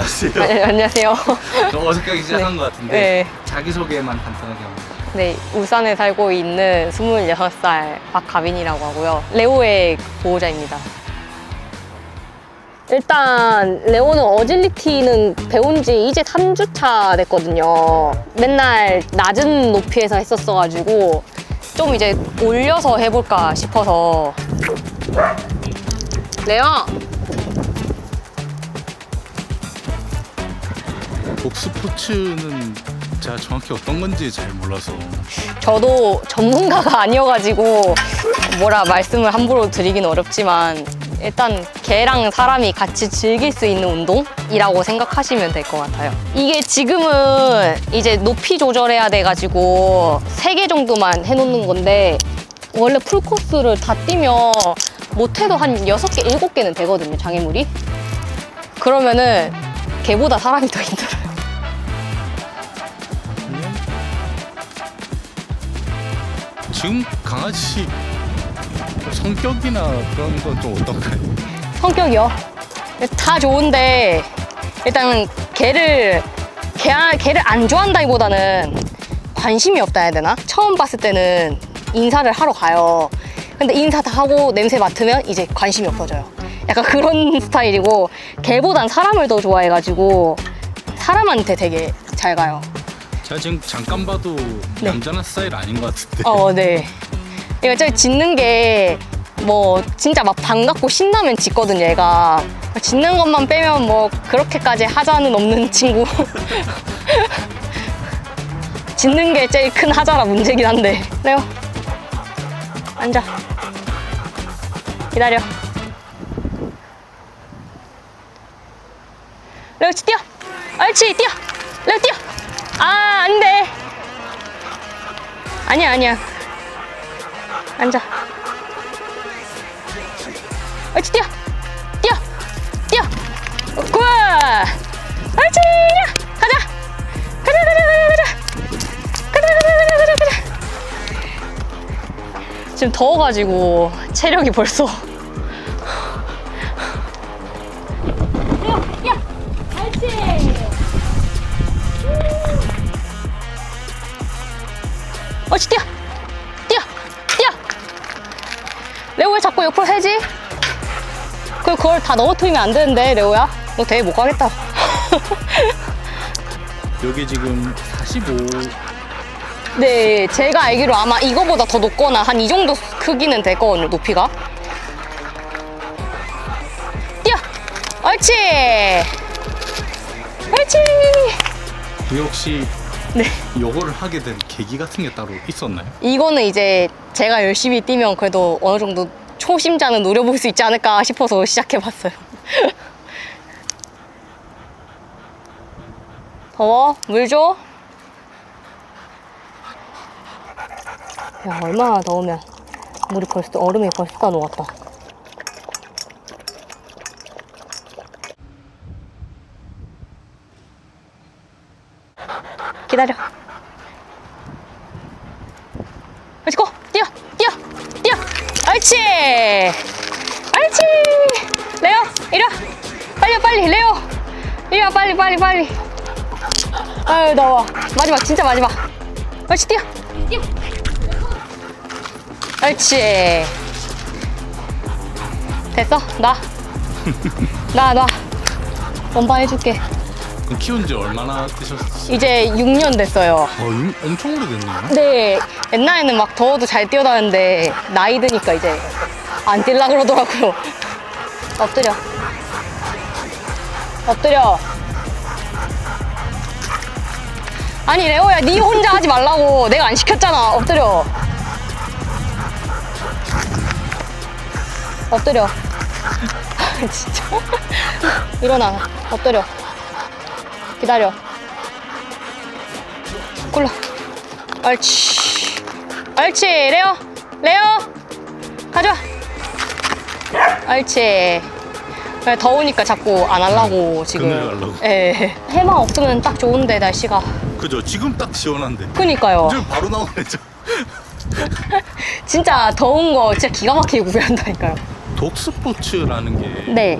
안녕하세요. 네, 안녕하세요. 좀 어색하게 시작한 것 같은데 네. 자기소개만 간단하게 합니다. 네, 울산에 살고 있는 26살 박가빈이라고 하고요. 레오의 보호자입니다. 일단 레오는 어질리티는 배운 지 이제 3주차 됐거든요. 맨날 낮은 높이에서 했었어가지고 좀 이제 올려서 해볼까 싶어서 레오! 복스포츠는 제가 정확히 어떤 건지 잘 몰라서 저도 전문가가 아니어가지고 뭐라 말씀을 함부로 드리긴 어렵지만 일단 개랑 사람이 같이 즐길 수 있는 운동이라고 생각하시면 될 것 같아요. 이게 지금은 이제 높이 조절해야 돼가지고 세 개 정도만 해놓는 건데 원래 풀코스를 다 뛰면 못해도 한 여섯 개 일곱 개는 되거든요, 장애물이. 그러면은 개보다 사람이 더 힘들어요. 지금 강아지 성격이나 그런 건 좀 어떤가요? 성격이요? 다 좋은데 일단 걔를 걔, 걔를 안 좋아한다기보다는 관심이 없다 해야 되나? 처음 봤을 때는 인사를 하러 가요. 근데 인사 다 하고 냄새 맡으면 이제 관심이 없어져요. 약간 그런 스타일이고 걔보단 사람을 더 좋아해가지고 사람한테 되게 잘 가요. 제가 지금 잠깐 봐도 네. 얌전한 스타일 아닌 것 같은데 어, 네. 얘가 저기 짖는 게 뭐 진짜 막 반갑고 신나면 짖거든요, 얘가. 짖는 것만 빼면 뭐 그렇게까지 하자는 없는 친구. 짖는 게 제일 큰 하자라 문제긴 한데. 레오. 앉아. 기다려. 레오, 뛰어. 옳지, 뛰어. 레오, 뛰어. 아, 안 돼. 아니야, 아니야. 앉아. 옳지, 뛰어! 뛰어! 뛰어! 굿! 옳지! 가자! 가자, 가자, 가자, 가자! 가자, 가자, 가자, 가자, 가자! 지금 더워가지고 체력이 벌써. 레오 왜 자꾸 옆으로 세지? 그, 그걸 다 넘어뜨리면 안 되는데, 레오야. 너 대회 못 가겠다. 여기 지금 45 네, 제가 알기로 아마 이거보다 더 높거나 한 이 정도 크기는 될 거거든요, 높이가. 뛰어! 옳지! 옳지! 이게 혹시 네. 요거를 하게 된 계기 같은 게 따로 있었나요? 이거는 이제 제가 열심히 뛰면 그래도 어느 정도 초심자는 노려볼 수 있지 않을까 싶어서 시작해봤어요. 더워? 물 줘? 야, 얼마나 더우면 물이 벌써, 얼음이 벌써 다 녹았다. 기다려. 옳지, 고! 뛰어! 뛰어! 뛰어! 옳지! 옳지! 레오! 이리 와! 빨리 와, 빨리! 레오! 이리 와, 빨리, 빨리, 빨리! 아유, 더워. 마지막, 진짜 마지막. 옳지, 뛰어! 뛰어! 옳지! 됐어? 놔. 놔, 놔. 원반 해줄게. 키운 지 얼마나 되셨어요? 이제 6년 됐어요. 어, 임- 엄청 오래됐네요 네, 옛날에는 막 더워도 잘 뛰어다녔는데 나이 드니까 이제 안 뛸라 그러더라고요. 엎드려. 엎드려. 아니 레오야, 네 혼자 하지 말라고. 내가 안 시켰잖아. 엎드려. 엎드려. 진짜. 일어나. 엎드려. 기다려. 굴러. 옳지. 옳지. 레오. 레오. 가져와. 옳지. 더우니까 자꾸 안 하려고 지금. 가려고. 예. 해만 없으면 딱 좋은데 날씨가. 그죠 지금 딱 시원한데 그니까요. 지금 바로 나오네 저 진짜 더운 거 진짜 기가 막히게 구별한다니까요. 독스포츠라는 게 네.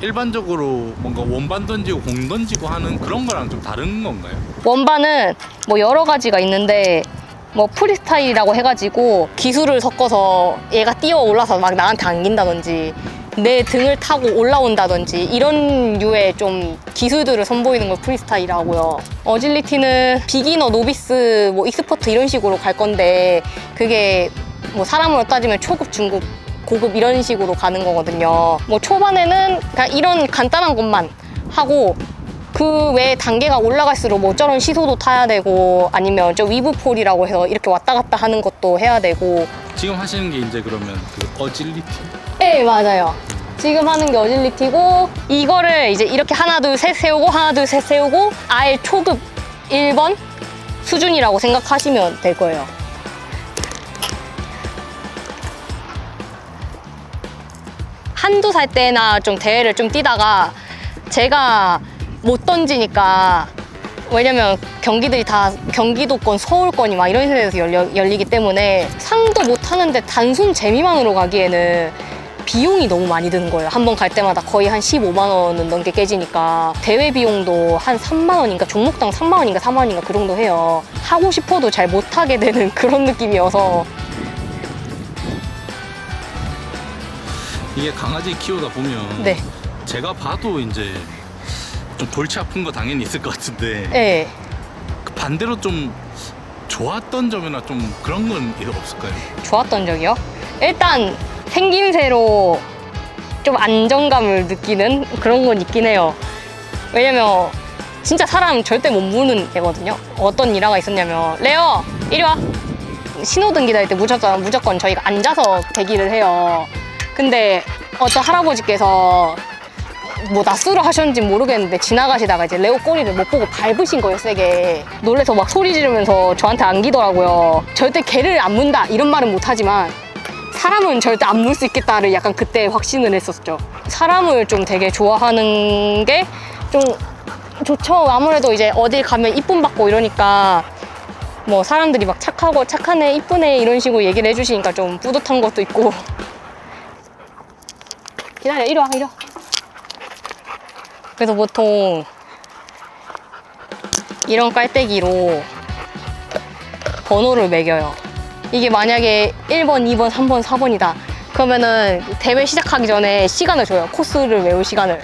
일반적으로 뭔가 원반 던지고 공 던지고 하는 그런 거랑 좀 다른 건가요? 원반은 뭐 여러 가지가 있는데 뭐 프리스타일이라고 해가지고 기술을 섞어서 얘가 뛰어 올라서 막 나한테 안긴다든지 내 등을 타고 올라온다든지 이런 류의 좀 기술들을 선보이는 걸 프리스타일이라고요. 어질리티는 비기너, 노비스, 뭐 익스퍼트 이런 식으로 갈 건데 그게 뭐 사람으로 따지면 초급, 중급, 고급 이런 식으로 가는 거거든요. 뭐 초반에는 그냥 이런 간단한 것만 하고 그 외에 단계가 올라갈수록 뭐 저런 시소도 타야 되고 아니면 저 위브폴이라고 해서 이렇게 왔다 갔다 하는 것도 해야 되고. 지금 하시는 게 이제 그러면 그 어질리티? 네 맞아요. 지금 하는 게 어질리티고 이거를 이제 이렇게 하나 둘 셋 세우고 하나 둘 셋 세우고 아예 초급 1번 수준이라고 생각하시면 될 거예요 한두 살 때나 좀 대회를 좀 뛰다가 제가 못 던지니까 왜냐면 경기들이 다 경기도권, 서울권이 막 이런 데서 열려, 열리기 때문에 상도 못 하는데 단순 재미만으로 가기에는 비용이 너무 많이 드는 거예요. 한 번 갈 때마다 거의 한 15만 원은 넘게 깨지니까 대회 비용도 한 3만 원인가 종목당 3만 원인가 4만 원인가 그 정도 해요. 하고 싶어도 잘 못 하게 되는 그런 느낌이어서 이게 강아지 키우다 보면 네, 제가 봐도 이제 좀 골치 아픈 거 당연히 있을 것 같은데 네. 그 반대로 좀 좋았던 점이나 좀 그런 건 없을까요? 좋았던 적이요? 일단 생김새로 좀 안정감을 느끼는 그런 건 있긴 해요. 왜냐면 진짜 사람 절대 못 무는 애거든요. 어떤 일화가 있었냐면 레어 이리 와. 신호등 기다릴 때 무조건 무조건 저희가 앉아서 대기를 해요. 근데 어떤 할아버지께서 뭐 낯수로 하셨는지 모르겠는데 지나가시다가 이제 레오 꼬리를 못 보고 밟으신 거예요 세게. 놀래서 막 소리 지르면서 저한테 안기더라고요. 절대 개를 안 문다 이런 말은 못하지만 사람은 절대 안 물 수 있겠다를 약간 그때 확신을 했었죠. 사람을 좀 되게 좋아하는 게 좀 좋죠. 아무래도 이제 어딜 가면 이쁨 받고 이러니까 뭐 사람들이 막 착하고 착하네 이쁘네 이런 식으로 얘기를 해주시니까 좀 뿌듯한 것도 있고 기다려 이리 와 이리 와 그래서 보통 이런 깔때기로 번호를 매겨요. 이게 만약에 1번, 2번, 3번, 4번이다. 그러면은 대회 시작하기 전에 시간을 줘요. 코스를 외울 시간을.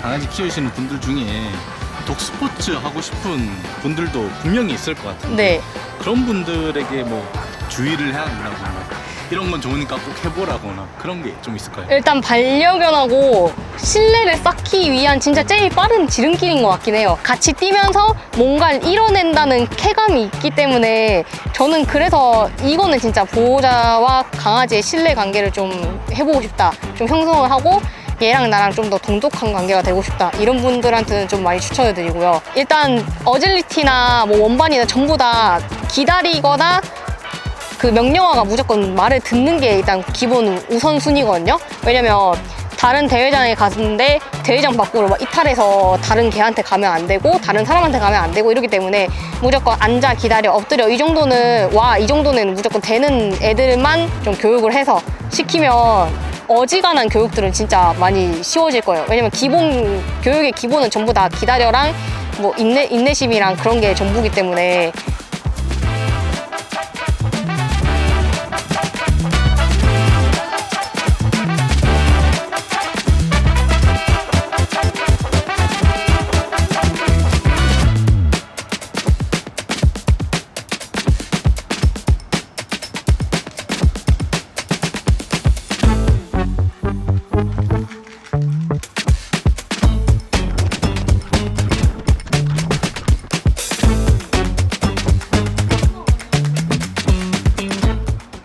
강아지 키우시는 분들 중에 독스포츠 하고 싶은 분들도 분명히 있을 것 같은데 네. 그런 분들에게 뭐 주의를 해야 된다거나 이런 건 좋으니까 꼭 해보라거나 그런 게 좀 있을까요? 일단 반려견하고 신뢰를 쌓기 위한 진짜 제일 빠른 지름길인 것 같긴 해요. 같이 뛰면서 뭔가를 이뤄낸다는 쾌감이 있기 때문에 저는 그래서 이거는 진짜 보호자와 강아지의 신뢰 관계를 좀 해보고 싶다. 좀 형성을 하고 얘랑 나랑 좀더 동독한 관계가 되고 싶다. 이런 분들한테는 좀 많이 추천을 드리고요. 일단 어질리티나 뭐 원반이나 전부 다 기다리거나 그 명령어가 무조건 말을 듣는 게 일단 기본 우선순위거든요. 왜냐면 다른 대회장에 갔는데 대회장 밖으로 막 이탈해서 다른 개한테 가면 안 되고 다른 사람한테 가면 안 되고 이러기 때문에 무조건 앉아 기다려 엎드려 이 정도는 와 이 정도는 무조건 되는 애들만 좀 교육을 해서 시키면 어지간한 교육들은 진짜 많이 쉬워질 거예요. 왜냐면 기본 교육의 기본은 전부 다 기다려랑 뭐 인내 인내심이랑 그런 게 전부기 때문에